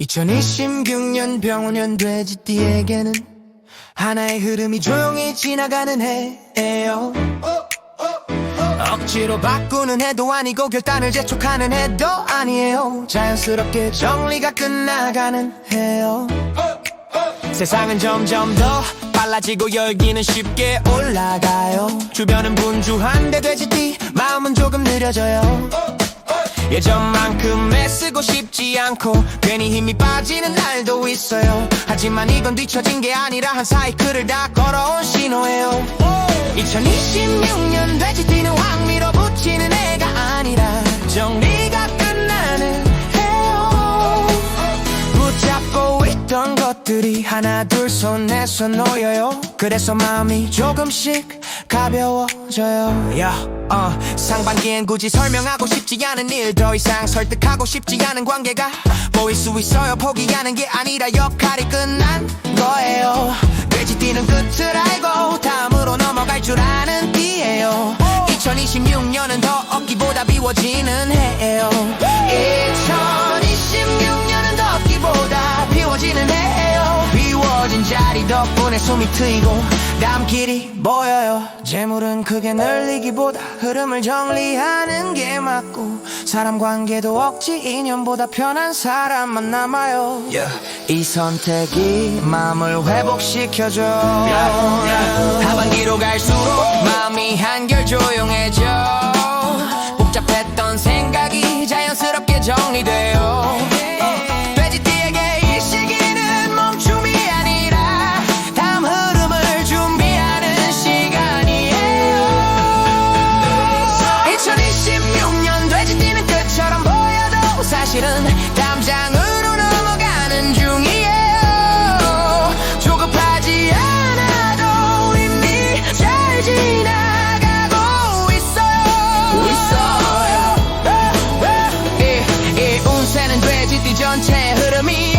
2026년 병원년 돼지띠에게는 하나의 흐름이 조용히 지나가는 해예요. 억지로 바꾸는 해도 아니고 결단을 재촉하는 해도 아니에요. 자연스럽게 정리가 끝나가는 해요. 세상은 점점 더 빨라지고 열기는 쉽게 올라가요. 주변은 분주한데 돼지띠 마음은 조금 느려져요. 예전만큼 애쓰고 싶 지 않고 괜히 힘이 빠지는 날도 있어요. 하지만 이건 뒤처진 게 아니라 한 사이클을 다 걸어온 신호예요. 2026년 돼지 것들이 하나 둘 손에서 놓여요. 그래서 마음이 조금씩 가벼워져요. 야, 어, 상반기엔 굳이 설명하고 싶지 않은 일 더 이상 설득하고 싶지 않은 관계가 보일 수 있어요. 포기하는 게 아니라 역할이 끝난 거예요. 돼지띠는 끝을 알고 다음으로 넘어갈 줄 아는 띠예요. 2026년은 더 얻기보다 비워지는 해예요 자리 덕분에 숨이 트이고 남길이 보여요. 재물은 크게 늘리기보다 흐름을 정리하는 게 맞고 사람 관계도 억지 인연보다 편한 사람만 남아요. 이 선택이 마음을 회복시켜줘. 하반 돼지띠 전체